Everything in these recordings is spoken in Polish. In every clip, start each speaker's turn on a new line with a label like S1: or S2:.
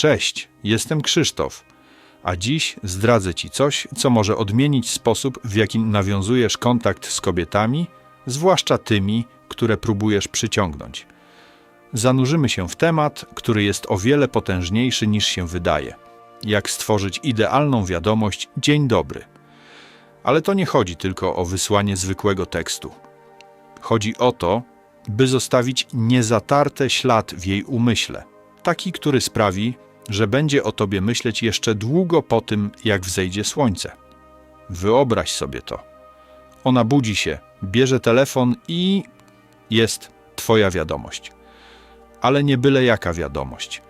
S1: Cześć, jestem Krzysztof, a dziś zdradzę Ci coś, co może odmienić sposób, w jaki nawiązujesz kontakt z kobietami, zwłaszcza tymi, które próbujesz przyciągnąć. Zanurzymy się w temat, który jest o wiele potężniejszy niż się wydaje. Jak stworzyć idealną wiadomość Dzień dobry. Ale to nie chodzi tylko o wysłanie zwykłego tekstu. Chodzi o to, by zostawić niezatarte ślad w jej umyśle, taki, który sprawi, że będzie o tobie myśleć jeszcze długo po tym, jak wzejdzie słońce. Wyobraź sobie to. Ona budzi się, bierze telefon i jest twoja wiadomość. Ale nie byle jaka wiadomość.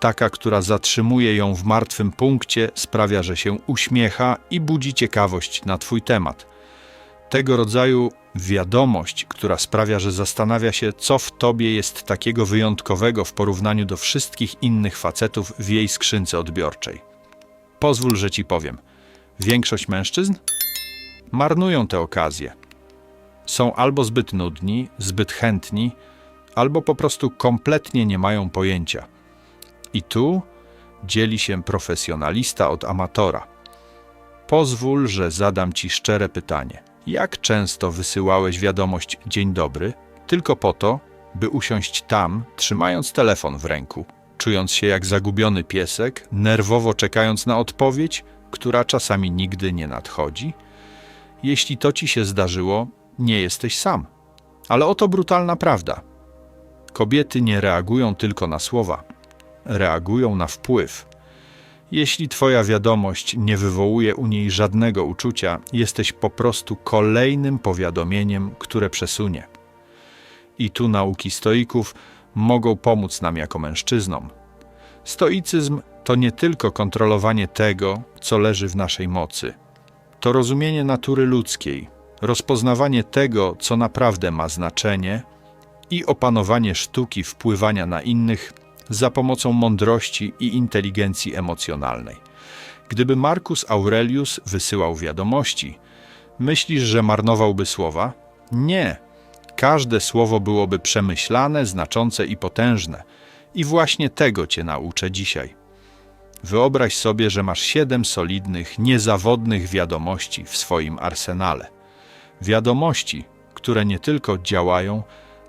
S1: Taka, która zatrzymuje ją w martwym punkcie, sprawia, że się uśmiecha i budzi ciekawość na twój temat. Tego rodzaju wiadomość, która sprawia, że zastanawia się, co w tobie jest takiego wyjątkowego w porównaniu do wszystkich innych facetów w jej skrzynce odbiorczej. Pozwól, że ci powiem. Większość mężczyzn marnują te okazje. Są albo zbyt nudni, zbyt chętni, albo po prostu kompletnie nie mają pojęcia. I tu dzieli się profesjonalista od amatora. Pozwól, że zadam ci szczere pytanie. Jak często wysyłałeś wiadomość dzień dobry, tylko po to, by usiąść tam, trzymając telefon w ręku, czując się jak zagubiony piesek, nerwowo czekając na odpowiedź, która czasami nigdy nie nadchodzi? Jeśli to ci się zdarzyło, nie jesteś sam. Ale oto brutalna prawda. Kobiety nie reagują tylko na słowa, reagują na wpływ. Jeśli Twoja wiadomość nie wywołuje u niej żadnego uczucia, jesteś po prostu kolejnym powiadomieniem, które przesunie. I tu nauki stoików mogą pomóc nam jako mężczyznom. Stoicyzm to nie tylko kontrolowanie tego, co leży w naszej mocy. To rozumienie natury ludzkiej, rozpoznawanie tego, co naprawdę ma znaczenie i opanowanie sztuki wpływania na innych za pomocą mądrości i inteligencji emocjonalnej. Gdyby Marcus Aurelius wysyłał wiadomości, myślisz, że marnowałby słowa? Nie. Każde słowo byłoby przemyślane, znaczące i potężne. I właśnie tego cię nauczę dzisiaj. Wyobraź sobie, że masz siedem solidnych, niezawodnych wiadomości w swoim arsenale. Wiadomości, które nie tylko działają,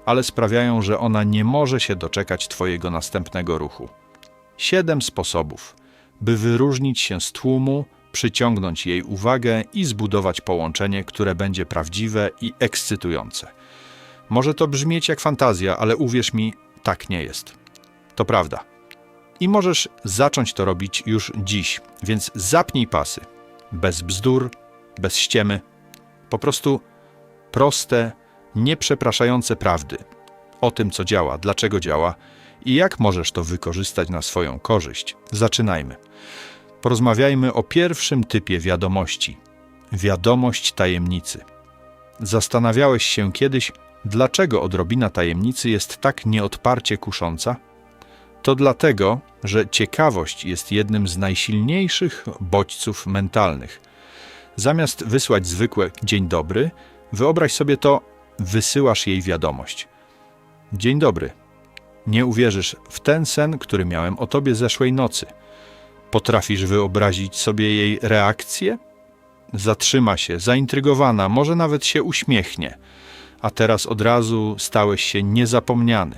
S1: ale sprawiają, że ona nie może się doczekać Twojego następnego ruchu. Siedem sposobów, by wyróżnić się z tłumu, przyciągnąć jej uwagę i zbudować połączenie, które będzie prawdziwe i ekscytujące. Może to brzmieć jak fantazja, ale uwierz mi, tak nie jest. To prawda. I możesz zacząć to robić już dziś, więc zapnij pasy. Bez bzdur, bez ściemy. Po prostu proste, nieprzepraszające prawdy o tym, co działa, dlaczego działa i jak możesz to wykorzystać na swoją korzyść. Zaczynajmy. Porozmawiajmy o pierwszym typie wiadomości wiadomość tajemnicy. Zastanawiałeś się kiedyś, dlaczego odrobina tajemnicy jest tak nieodparcie kusząca? To dlatego, że ciekawość jest jednym z najsilniejszych bodźców mentalnych. Zamiast wysłać zwykłe dzień dobry, wyobraź sobie to wysyłasz jej wiadomość. Dzień dobry. Nie uwierzysz w ten sen, który miałem o tobie zeszłej nocy. Potrafisz wyobrazić sobie jej reakcję? Zatrzyma się, zaintrygowana, może nawet się uśmiechnie, a teraz od razu stałeś się niezapomniany.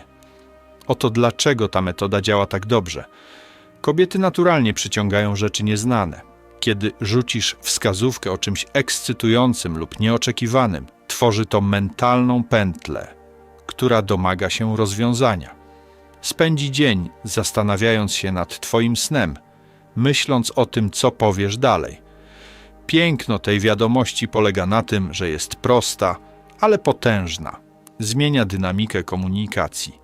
S1: Oto dlaczego ta metoda działa tak dobrze. Kobiety naturalnie przyciągają rzeczy nieznane. Kiedy rzucisz wskazówkę o czymś ekscytującym lub nieoczekiwanym, tworzy to mentalną pętlę, która domaga się rozwiązania. Spędzi dzień zastanawiając się nad Twoim snem, myśląc o tym, co powiesz dalej. Piękno tej wiadomości polega na tym, że jest prosta, ale potężna. Zmienia dynamikę komunikacji.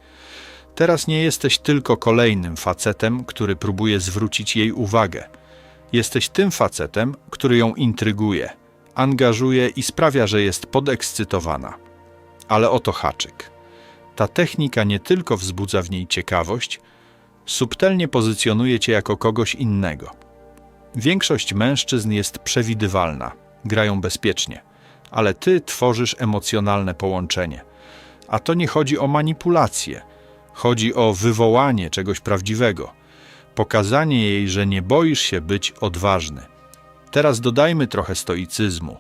S1: Teraz nie jesteś tylko kolejnym facetem, który próbuje zwrócić jej uwagę. Jesteś tym facetem, który ją intryguje – angażuje i sprawia, że jest podekscytowana. Ale oto haczyk. Ta technika nie tylko wzbudza w niej ciekawość, subtelnie pozycjonuje cię jako kogoś innego. Większość mężczyzn jest przewidywalna, grają bezpiecznie, ale ty tworzysz emocjonalne połączenie. A to nie chodzi o manipulację, chodzi o wywołanie czegoś prawdziwego. Pokazanie jej, że nie boisz się być odważny. Teraz dodajmy trochę stoicyzmu.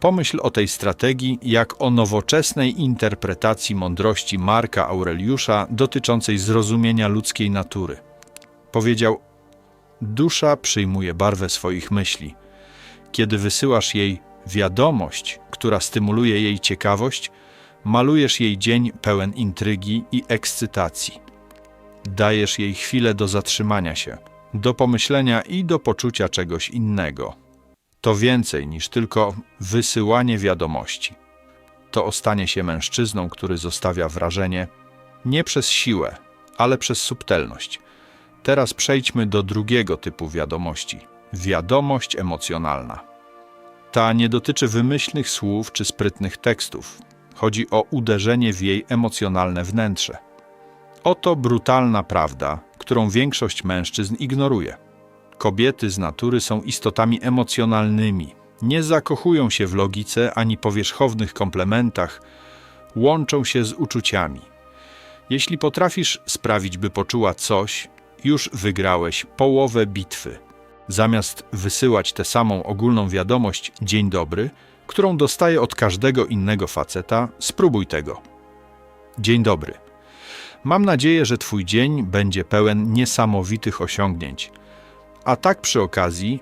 S1: Pomyśl o tej strategii jak o nowoczesnej interpretacji mądrości Marka Aureliusza dotyczącej zrozumienia ludzkiej natury. Powiedział: Dusza przyjmuje barwę swoich myśli. Kiedy wysyłasz jej wiadomość, która stymuluje jej ciekawość, malujesz jej dzień pełen intrygi i ekscytacji. Dajesz jej chwilę do zatrzymania się, do pomyślenia i do poczucia czegoś innego. To więcej niż tylko wysyłanie wiadomości. To ostanie się mężczyzną, który zostawia wrażenie nie przez siłę, ale przez subtelność. Teraz przejdźmy do drugiego typu wiadomości wiadomość emocjonalna. Ta nie dotyczy wymyślnych słów czy sprytnych tekstów. Chodzi o uderzenie w jej emocjonalne wnętrze. Oto brutalna prawda, którą większość mężczyzn ignoruje. Kobiety z natury są istotami emocjonalnymi. Nie zakochują się w logice ani powierzchownych komplementach, łączą się z uczuciami. Jeśli potrafisz sprawić, by poczuła coś, już wygrałeś połowę bitwy. Zamiast wysyłać tę samą ogólną wiadomość dzień dobry, którą dostaję od każdego innego faceta, spróbuj tego. Dzień dobry. Mam nadzieję, że Twój dzień będzie pełen niesamowitych osiągnięć. A tak przy okazji,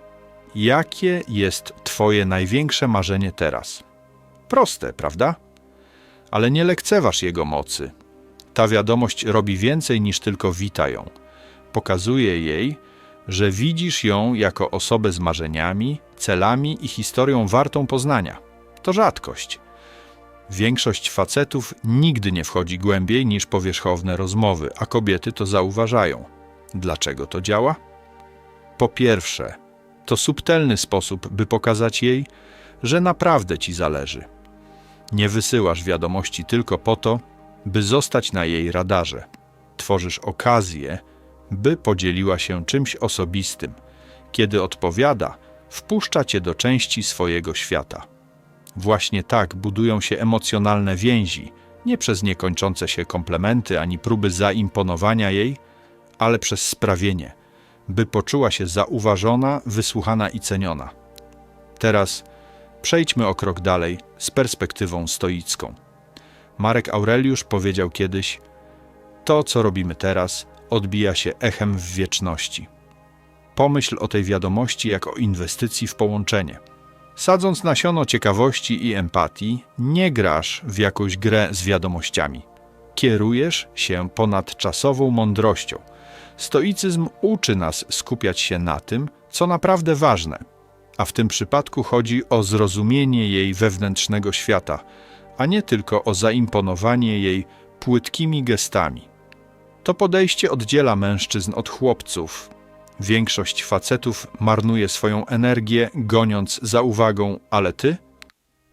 S1: jakie jest Twoje największe marzenie teraz? Proste, prawda? Ale nie lekceważ jego mocy. Ta wiadomość robi więcej niż tylko wita ją. Pokazuje jej, że widzisz ją jako osobę z marzeniami, celami i historią wartą poznania. To rzadkość. Większość facetów nigdy nie wchodzi głębiej niż powierzchowne rozmowy, a kobiety to zauważają. Dlaczego to działa? Po pierwsze, to subtelny sposób, by pokazać jej, że naprawdę ci zależy. Nie wysyłasz wiadomości tylko po to, by zostać na jej radarze. Tworzysz okazję, by podzieliła się czymś osobistym. Kiedy odpowiada, wpuszcza cię do części swojego świata. Właśnie tak budują się emocjonalne więzi, nie przez niekończące się komplementy ani próby zaimponowania jej, ale przez sprawienie, by poczuła się zauważona, wysłuchana i ceniona. Teraz przejdźmy o krok dalej z perspektywą stoicką. Marek Aureliusz powiedział kiedyś: To, co robimy teraz, odbija się echem w wieczności. Pomyśl o tej wiadomości jak o inwestycji w połączenie. Sadząc nasiono ciekawości i empatii, nie grasz w jakąś grę z wiadomościami. Kierujesz się ponadczasową mądrością. Stoicyzm uczy nas skupiać się na tym, co naprawdę ważne, a w tym przypadku chodzi o zrozumienie jej wewnętrznego świata, a nie tylko o zaimponowanie jej płytkimi gestami. To podejście oddziela mężczyzn od chłopców. Większość facetów marnuje swoją energię, goniąc za uwagą, ale ty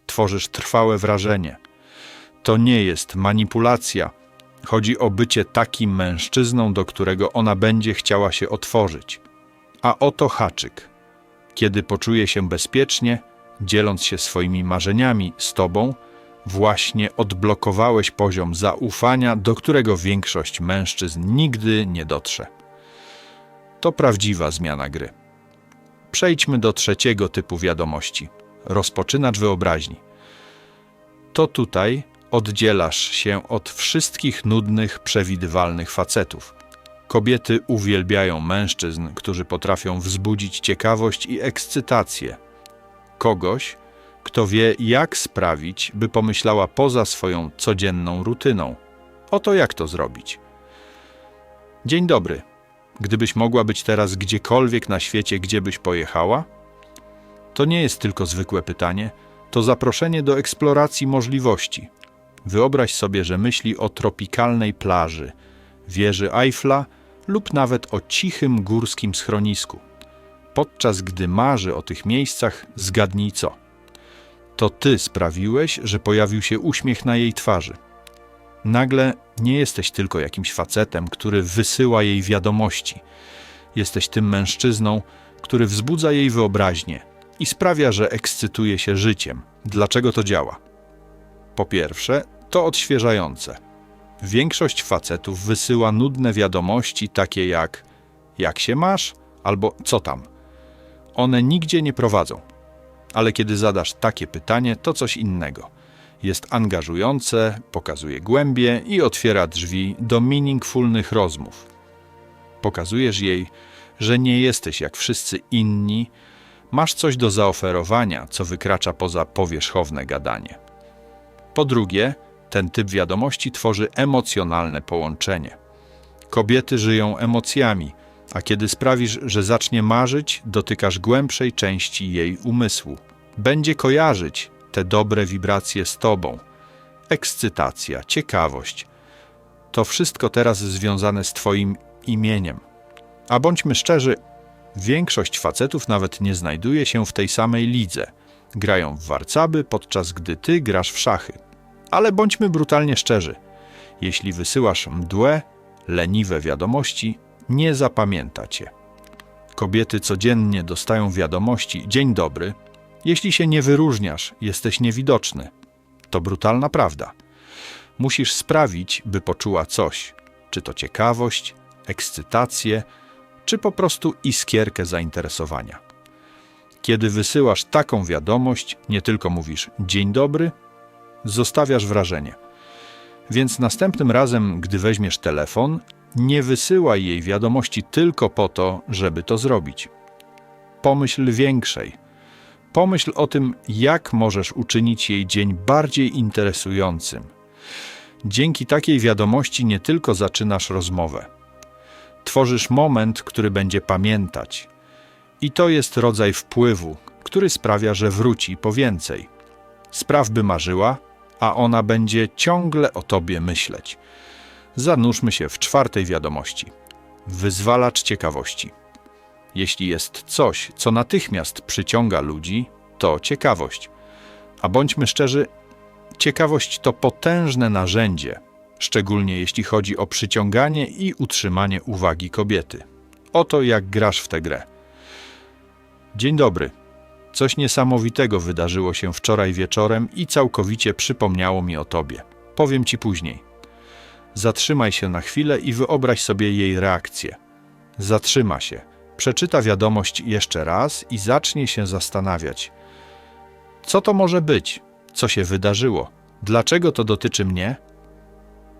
S1: tworzysz trwałe wrażenie. To nie jest manipulacja. Chodzi o bycie takim mężczyzną, do którego ona będzie chciała się otworzyć. A oto haczyk. Kiedy poczuje się bezpiecznie, dzieląc się swoimi marzeniami z tobą, właśnie odblokowałeś poziom zaufania, do którego większość mężczyzn nigdy nie dotrze. To prawdziwa zmiana gry. Przejdźmy do trzeciego typu wiadomości rozpoczynacz wyobraźni. To tutaj oddzielasz się od wszystkich nudnych, przewidywalnych facetów. Kobiety uwielbiają mężczyzn, którzy potrafią wzbudzić ciekawość i ekscytację. Kogoś, kto wie, jak sprawić, by pomyślała poza swoją codzienną rutyną. Oto jak to zrobić. Dzień dobry. Gdybyś mogła być teraz gdziekolwiek na świecie, gdzie byś pojechała? To nie jest tylko zwykłe pytanie, to zaproszenie do eksploracji możliwości. Wyobraź sobie, że myśli o tropikalnej plaży, wieży Eiffla lub nawet o cichym górskim schronisku. Podczas gdy marzy o tych miejscach, zgadnij co – to ty sprawiłeś, że pojawił się uśmiech na jej twarzy. Nagle nie jesteś tylko jakimś facetem, który wysyła jej wiadomości. Jesteś tym mężczyzną, który wzbudza jej wyobraźnię i sprawia, że ekscytuje się życiem. Dlaczego to działa? Po pierwsze, to odświeżające. Większość facetów wysyła nudne wiadomości, takie jak: jak się masz albo co tam. One nigdzie nie prowadzą. Ale kiedy zadasz takie pytanie, to coś innego. Jest angażujące, pokazuje głębie i otwiera drzwi do meaningfulnych rozmów. Pokazujesz jej, że nie jesteś jak wszyscy inni, masz coś do zaoferowania, co wykracza poza powierzchowne gadanie. Po drugie, ten typ wiadomości tworzy emocjonalne połączenie. Kobiety żyją emocjami, a kiedy sprawisz, że zacznie marzyć, dotykasz głębszej części jej umysłu. Będzie kojarzyć te dobre wibracje z tobą. Ekscytacja, ciekawość to wszystko teraz związane z twoim imieniem. A bądźmy szczerzy, większość facetów nawet nie znajduje się w tej samej lidze. Grają w warcaby, podczas gdy ty grasz w szachy. Ale bądźmy brutalnie szczerzy. Jeśli wysyłasz mdłe, leniwe wiadomości, nie zapamięta cię. Kobiety codziennie dostają wiadomości: Dzień dobry. Jeśli się nie wyróżniasz, jesteś niewidoczny. To brutalna prawda. Musisz sprawić, by poczuła coś, czy to ciekawość, ekscytację, czy po prostu iskierkę zainteresowania. Kiedy wysyłasz taką wiadomość, nie tylko mówisz dzień dobry, zostawiasz wrażenie. Więc następnym razem, gdy weźmiesz telefon, nie wysyłaj jej wiadomości tylko po to, żeby to zrobić. Pomyśl większej. Pomyśl o tym, jak możesz uczynić jej dzień bardziej interesującym. Dzięki takiej wiadomości nie tylko zaczynasz rozmowę. Tworzysz moment, który będzie pamiętać. I to jest rodzaj wpływu, który sprawia, że wróci po więcej. Spraw by marzyła, a ona będzie ciągle o tobie myśleć. Zanurzmy się w czwartej wiadomości. Wyzwalacz ciekawości. Jeśli jest coś, co natychmiast przyciąga ludzi, to ciekawość. A bądźmy szczerzy, ciekawość to potężne narzędzie, szczególnie jeśli chodzi o przyciąganie i utrzymanie uwagi kobiety. Oto jak grasz w tę grę. Dzień dobry. Coś niesamowitego wydarzyło się wczoraj wieczorem i całkowicie przypomniało mi o tobie. Powiem ci później. Zatrzymaj się na chwilę i wyobraź sobie jej reakcję. Zatrzyma się, przeczyta wiadomość jeszcze raz i zacznie się zastanawiać. Co to może być? Co się wydarzyło? Dlaczego to dotyczy mnie?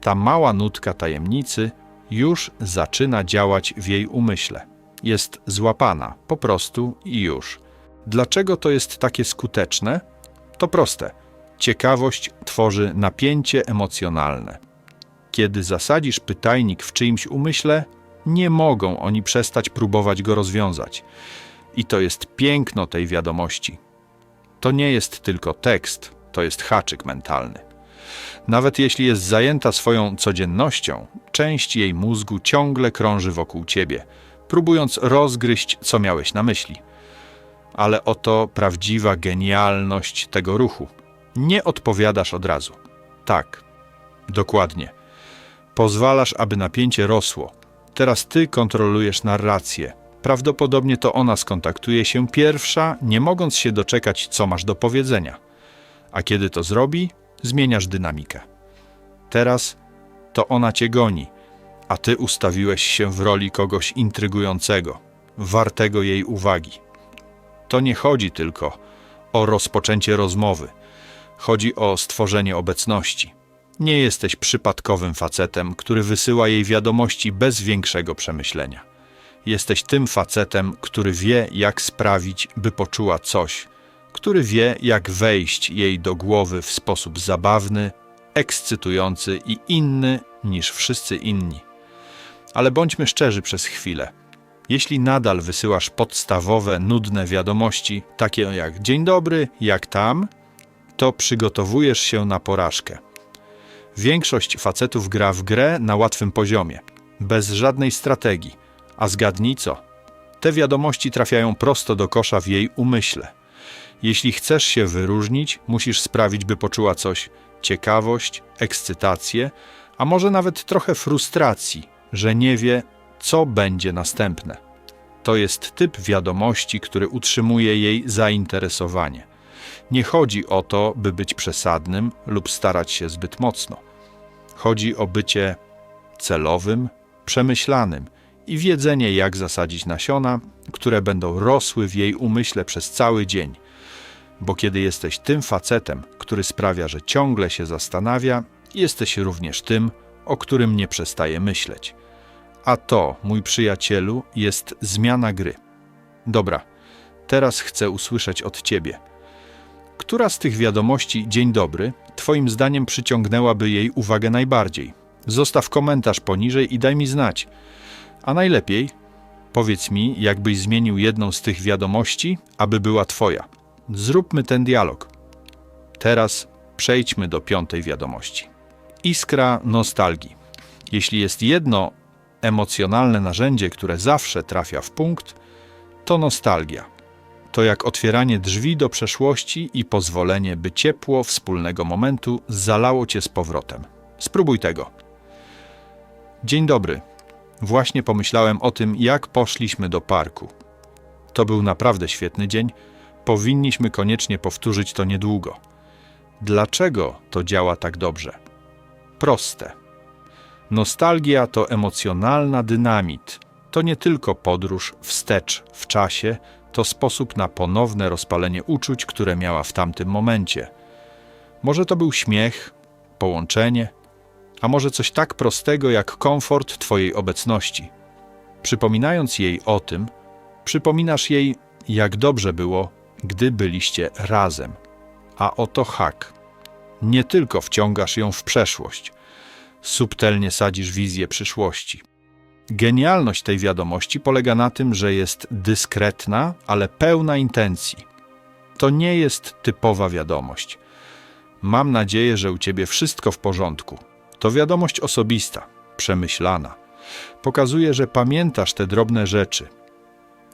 S1: Ta mała nutka tajemnicy już zaczyna działać w jej umyśle. Jest złapana, po prostu i już. Dlaczego to jest takie skuteczne? To proste. Ciekawość tworzy napięcie emocjonalne. Kiedy zasadzisz pytajnik w czyimś umyśle, nie mogą oni przestać próbować go rozwiązać. I to jest piękno tej wiadomości. To nie jest tylko tekst, to jest haczyk mentalny. Nawet jeśli jest zajęta swoją codziennością, część jej mózgu ciągle krąży wokół ciebie, próbując rozgryźć, co miałeś na myśli. Ale oto prawdziwa genialność tego ruchu. Nie odpowiadasz od razu. Tak, dokładnie. Pozwalasz, aby napięcie rosło. Teraz ty kontrolujesz narrację. Prawdopodobnie to ona skontaktuje się pierwsza, nie mogąc się doczekać, co masz do powiedzenia. A kiedy to zrobi, zmieniasz dynamikę. Teraz to ona cię goni, a ty ustawiłeś się w roli kogoś intrygującego, wartego jej uwagi. To nie chodzi tylko o rozpoczęcie rozmowy, chodzi o stworzenie obecności. Nie jesteś przypadkowym facetem, który wysyła jej wiadomości bez większego przemyślenia. Jesteś tym facetem, który wie, jak sprawić, by poczuła coś, który wie, jak wejść jej do głowy w sposób zabawny, ekscytujący i inny niż wszyscy inni. Ale bądźmy szczerzy przez chwilę. Jeśli nadal wysyłasz podstawowe, nudne wiadomości, takie jak dzień dobry, jak tam, to przygotowujesz się na porażkę. Większość facetów gra w grę na łatwym poziomie, bez żadnej strategii. A zgadnij co? Te wiadomości trafiają prosto do kosza w jej umyśle. Jeśli chcesz się wyróżnić, musisz sprawić, by poczuła coś ciekawość, ekscytację, a może nawet trochę frustracji, że nie wie, co będzie następne. To jest typ wiadomości, który utrzymuje jej zainteresowanie. Nie chodzi o to, by być przesadnym lub starać się zbyt mocno. Chodzi o bycie celowym, przemyślanym i wiedzenie, jak zasadzić nasiona, które będą rosły w jej umyśle przez cały dzień. Bo kiedy jesteś tym facetem, który sprawia, że ciągle się zastanawia, jesteś również tym, o którym nie przestaje myśleć. A to, mój przyjacielu, jest zmiana gry. Dobra, teraz chcę usłyszeć od ciebie. Która z tych wiadomości Dzień dobry, Twoim zdaniem przyciągnęłaby jej uwagę najbardziej? Zostaw komentarz poniżej i daj mi znać. A najlepiej powiedz mi, jakbyś zmienił jedną z tych wiadomości, aby była Twoja. Zróbmy ten dialog. Teraz przejdźmy do piątej wiadomości. Iskra nostalgii. Jeśli jest jedno emocjonalne narzędzie, które zawsze trafia w punkt, to nostalgia. To jak otwieranie drzwi do przeszłości i pozwolenie, by ciepło wspólnego momentu zalało cię z powrotem. Spróbuj tego. Dzień dobry. Właśnie pomyślałem o tym, jak poszliśmy do parku. To był naprawdę świetny dzień. Powinniśmy koniecznie powtórzyć to niedługo. Dlaczego to działa tak dobrze? Proste. Nostalgia to emocjonalna dynamit. To nie tylko podróż wstecz w czasie, to sposób na ponowne rozpalenie uczuć, które miała w tamtym momencie. Może to był śmiech, połączenie, a może coś tak prostego jak komfort Twojej obecności. Przypominając jej o tym, przypominasz jej, jak dobrze było, gdy byliście razem. A oto hak. Nie tylko wciągasz ją w przeszłość, subtelnie sadzisz wizję przyszłości. Genialność tej wiadomości polega na tym, że jest dyskretna, ale pełna intencji. To nie jest typowa wiadomość. Mam nadzieję, że u ciebie wszystko w porządku. To wiadomość osobista, przemyślana. Pokazuje, że pamiętasz te drobne rzeczy.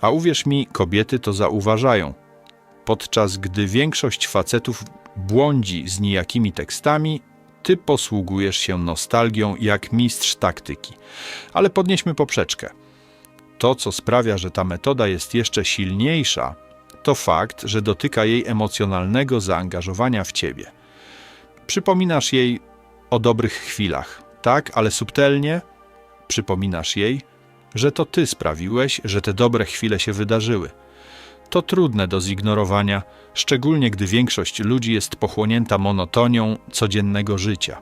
S1: A uwierz mi, kobiety to zauważają. Podczas gdy większość facetów błądzi z nijakimi tekstami, ty posługujesz się nostalgią jak mistrz taktyki. Ale podnieśmy poprzeczkę. To, co sprawia, że ta metoda jest jeszcze silniejsza, to fakt, że dotyka jej emocjonalnego zaangażowania w ciebie. Przypominasz jej o dobrych chwilach, tak, ale subtelnie przypominasz jej, że to ty sprawiłeś, że te dobre chwile się wydarzyły. To trudne do zignorowania, szczególnie gdy większość ludzi jest pochłonięta monotonią codziennego życia.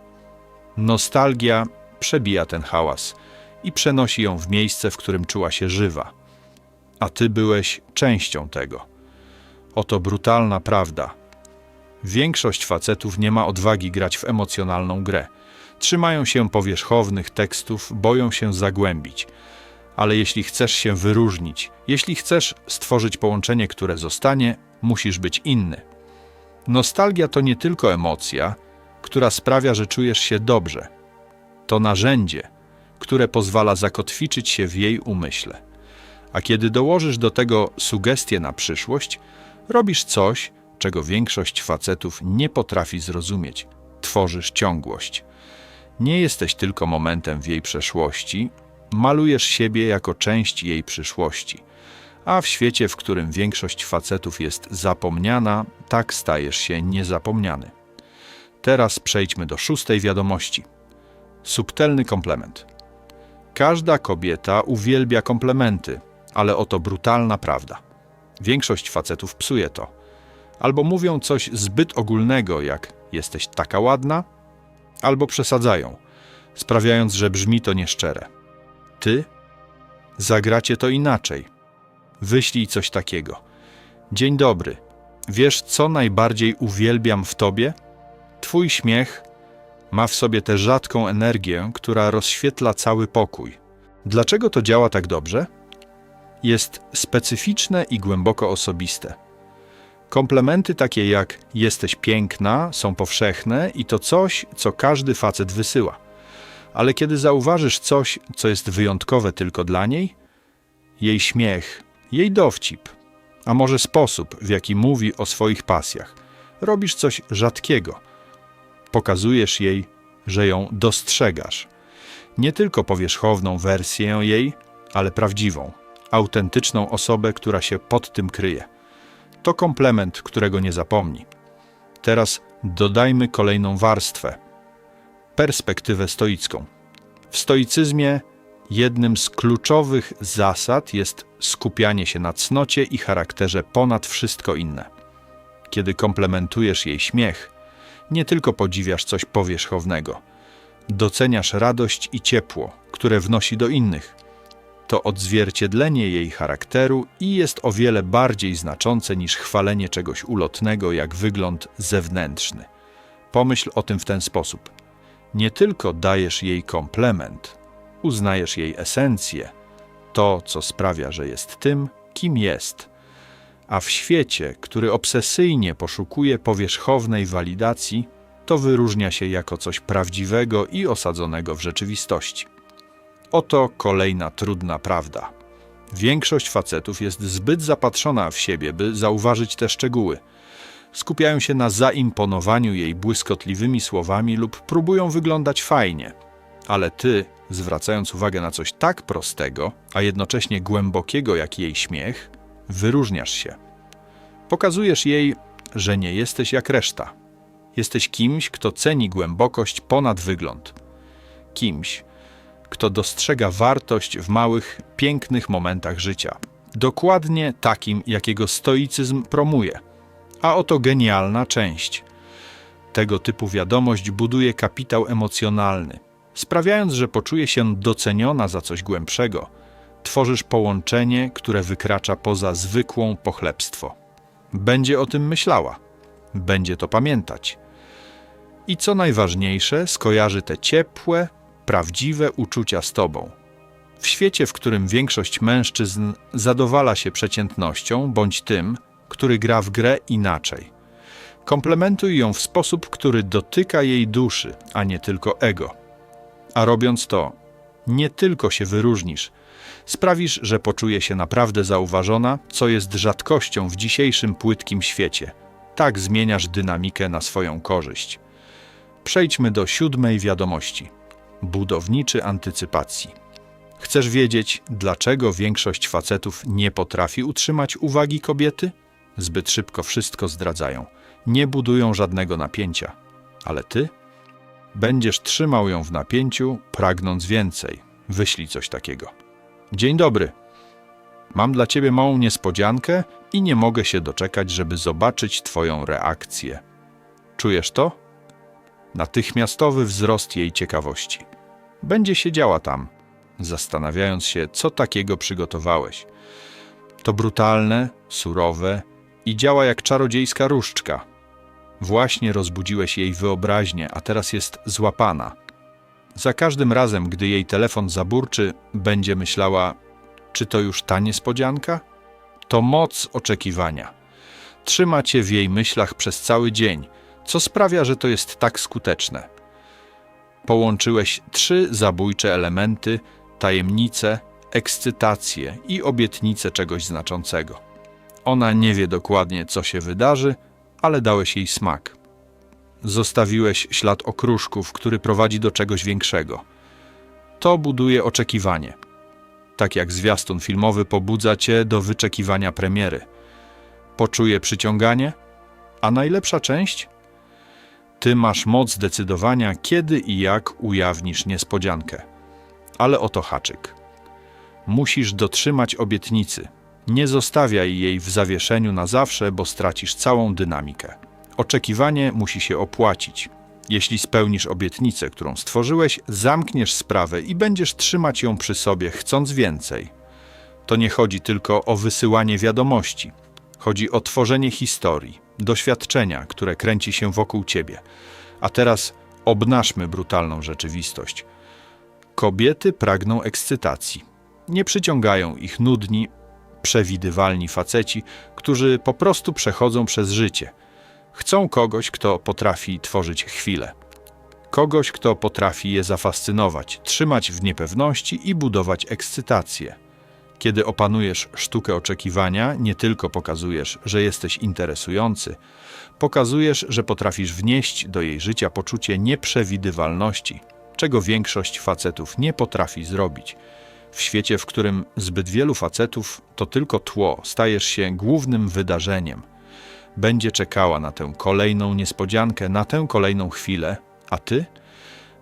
S1: Nostalgia przebija ten hałas i przenosi ją w miejsce, w którym czuła się żywa. A ty byłeś częścią tego. Oto brutalna prawda. Większość facetów nie ma odwagi grać w emocjonalną grę. Trzymają się powierzchownych tekstów, boją się zagłębić. Ale jeśli chcesz się wyróżnić, jeśli chcesz stworzyć połączenie, które zostanie, musisz być inny. Nostalgia to nie tylko emocja, która sprawia, że czujesz się dobrze. To narzędzie, które pozwala zakotwiczyć się w jej umyśle. A kiedy dołożysz do tego sugestie na przyszłość, robisz coś, czego większość facetów nie potrafi zrozumieć. Tworzysz ciągłość. Nie jesteś tylko momentem w jej przeszłości, malujesz siebie jako część jej przyszłości. A w świecie, w którym większość facetów jest zapomniana, tak stajesz się niezapomniany. Teraz przejdźmy do szóstej wiadomości. Subtelny komplement. Każda kobieta uwielbia komplementy, ale oto brutalna prawda. Większość facetów psuje to. Albo mówią coś zbyt ogólnego, jak jesteś taka ładna, albo przesadzają, sprawiając, że brzmi to nieszczere. Ty zagracie to inaczej. Wyślij coś takiego. Dzień dobry. Wiesz, co najbardziej uwielbiam w tobie? Twój śmiech ma w sobie tę rzadką energię, która rozświetla cały pokój. Dlaczego to działa tak dobrze? Jest specyficzne i głęboko osobiste. Komplementy takie jak jesteś piękna są powszechne i to coś, co każdy facet wysyła. Ale kiedy zauważysz coś, co jest wyjątkowe tylko dla niej, jej śmiech, jej dowcip, a może sposób, w jaki mówi o swoich pasjach, robisz coś rzadkiego. Pokazujesz jej, że ją dostrzegasz. Nie tylko powierzchowną wersję jej, ale prawdziwą, autentyczną osobę, która się pod tym kryje. To komplement, którego nie zapomni. Teraz dodajmy kolejną warstwę perspektywę stoicką. W stoicyzmie Jednym z kluczowych zasad jest skupianie się na cnocie i charakterze ponad wszystko inne. Kiedy komplementujesz jej śmiech, nie tylko podziwiasz coś powierzchownego, doceniasz radość i ciepło, które wnosi do innych. To odzwierciedlenie jej charakteru i jest o wiele bardziej znaczące niż chwalenie czegoś ulotnego jak wygląd zewnętrzny. Pomyśl o tym w ten sposób. Nie tylko dajesz jej komplement, uznajesz jej esencję, to, co sprawia, że jest tym, kim jest. A w świecie, który obsesyjnie poszukuje powierzchownej walidacji, to wyróżnia się jako coś prawdziwego i osadzonego w rzeczywistości. Oto kolejna trudna prawda. Większość facetów jest zbyt zapatrzona w siebie, by zauważyć te szczegóły. Skupiają się na zaimponowaniu jej błyskotliwymi słowami lub próbują wyglądać fajnie. Ale ty, zwracając uwagę na coś tak prostego, a jednocześnie głębokiego jak jej śmiech, wyróżniasz się. Pokazujesz jej, że nie jesteś jak reszta. Jesteś kimś, kto ceni głębokość ponad wygląd. Kimś, kto dostrzega wartość w małych, pięknych momentach życia. Dokładnie takim, jakiego stoicyzm promuje. A oto genialna część. Tego typu wiadomość buduje kapitał emocjonalny. Sprawiając, że poczuje się doceniona za coś głębszego, tworzysz połączenie, które wykracza poza zwykłą pochlebstwo. Będzie o tym myślała, będzie to pamiętać. I co najważniejsze, skojarzy te ciepłe, prawdziwe uczucia z tobą. W świecie, w którym większość mężczyzn zadowala się przeciętnością bądź tym, który gra w grę inaczej. Komplementuj ją w sposób, który dotyka jej duszy, a nie tylko ego. A robiąc to, nie tylko się wyróżnisz, sprawisz, że poczuje się naprawdę zauważona, co jest rzadkością w dzisiejszym płytkim świecie. Tak zmieniasz dynamikę na swoją korzyść. Przejdźmy do siódmej wiadomości. Budowniczy antycypacji. Chcesz wiedzieć, dlaczego większość facetów nie potrafi utrzymać uwagi kobiety? Zbyt szybko wszystko zdradzają. Nie budują żadnego napięcia. Ale ty? Będziesz trzymał ją w napięciu, pragnąc więcej. Wyślij coś takiego. Dzień dobry. Mam dla ciebie małą niespodziankę i nie mogę się doczekać, żeby zobaczyć twoją reakcję. Czujesz to? Natychmiastowy wzrost jej ciekawości. Będzie siedziała tam, zastanawiając się, co takiego przygotowałeś. To brutalne, surowe i działa jak czarodziejska różdżka. Właśnie rozbudziłeś jej wyobraźnię, a teraz jest złapana. Za każdym razem, gdy jej telefon zaburczy, będzie myślała: Czy to już ta niespodzianka? To moc oczekiwania. Trzyma cię w jej myślach przez cały dzień, co sprawia, że to jest tak skuteczne. Połączyłeś trzy zabójcze elementy: tajemnicę, ekscytację i obietnicę czegoś znaczącego. Ona nie wie dokładnie, co się wydarzy, ale dałeś jej smak. Zostawiłeś ślad okruszków, który prowadzi do czegoś większego. To buduje oczekiwanie. Tak jak zwiastun filmowy pobudza cię do wyczekiwania premiery. Poczuje przyciąganie, a najlepsza część? Ty masz moc decydowania, kiedy i jak ujawnisz niespodziankę. Ale oto haczyk. Musisz dotrzymać obietnicy. Nie zostawiaj jej w zawieszeniu na zawsze, bo stracisz całą dynamikę. Oczekiwanie musi się opłacić. Jeśli spełnisz obietnicę, którą stworzyłeś, zamkniesz sprawę i będziesz trzymać ją przy sobie, chcąc więcej. To nie chodzi tylko o wysyłanie wiadomości. Chodzi o tworzenie historii, doświadczenia, które kręci się wokół ciebie. A teraz obnażmy brutalną rzeczywistość. Kobiety pragną ekscytacji. Nie przyciągają ich nudni, przewidywalni faceci, którzy po prostu przechodzą przez życie. Chcą kogoś, kto potrafi tworzyć chwilę. Kogoś, kto potrafi je zafascynować, trzymać w niepewności i budować ekscytację. Kiedy opanujesz sztukę oczekiwania, nie tylko pokazujesz, że jesteś interesujący, pokazujesz, że potrafisz wnieść do jej życia poczucie nieprzewidywalności, czego większość facetów nie potrafi zrobić. W świecie, w którym zbyt wielu facetów to tylko tło, stajesz się głównym wydarzeniem. Będzie czekała na tę kolejną niespodziankę, na tę kolejną chwilę, a ty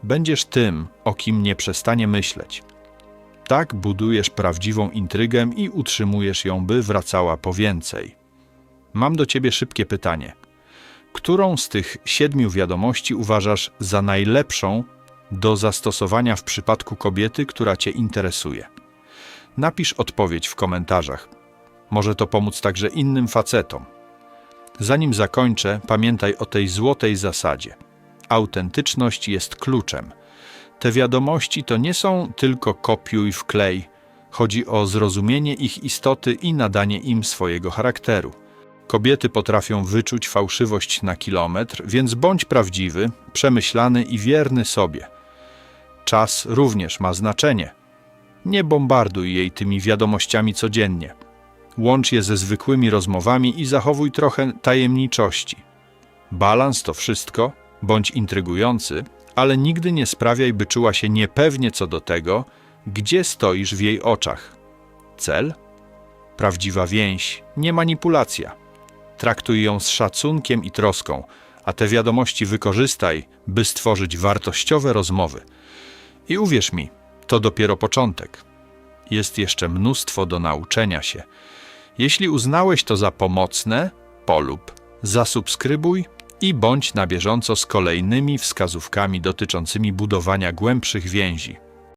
S1: będziesz tym, o kim nie przestanie myśleć. Tak budujesz prawdziwą intrygę i utrzymujesz ją, by wracała po więcej. Mam do ciebie szybkie pytanie. Którą z tych siedmiu wiadomości uważasz za najlepszą do zastosowania w przypadku kobiety, która cię interesuje? Napisz odpowiedź w komentarzach. Może to pomóc także innym facetom. Zanim zakończę, pamiętaj o tej złotej zasadzie. Autentyczność jest kluczem. Te wiadomości to nie są tylko kopiuj wklej. Chodzi o zrozumienie ich istoty i nadanie im swojego charakteru. Kobiety potrafią wyczuć fałszywość na kilometr, więc bądź prawdziwy, przemyślany i wierny sobie. Czas również ma znaczenie. Nie bombarduj jej tymi wiadomościami codziennie. Łącz je ze zwykłymi rozmowami i zachowuj trochę tajemniczości. Balans to wszystko, bądź intrygujący, ale nigdy nie sprawiaj, by czuła się niepewnie co do tego, gdzie stoisz w jej oczach. Cel? Prawdziwa więź, nie manipulacja. Traktuj ją z szacunkiem i troską, a te wiadomości wykorzystaj, by stworzyć wartościowe rozmowy. I uwierz mi, to dopiero początek. Jest jeszcze mnóstwo do nauczenia się. Jeśli uznałeś to za pomocne, polub, zasubskrybuj i bądź na bieżąco z kolejnymi wskazówkami dotyczącymi budowania głębszych więzi.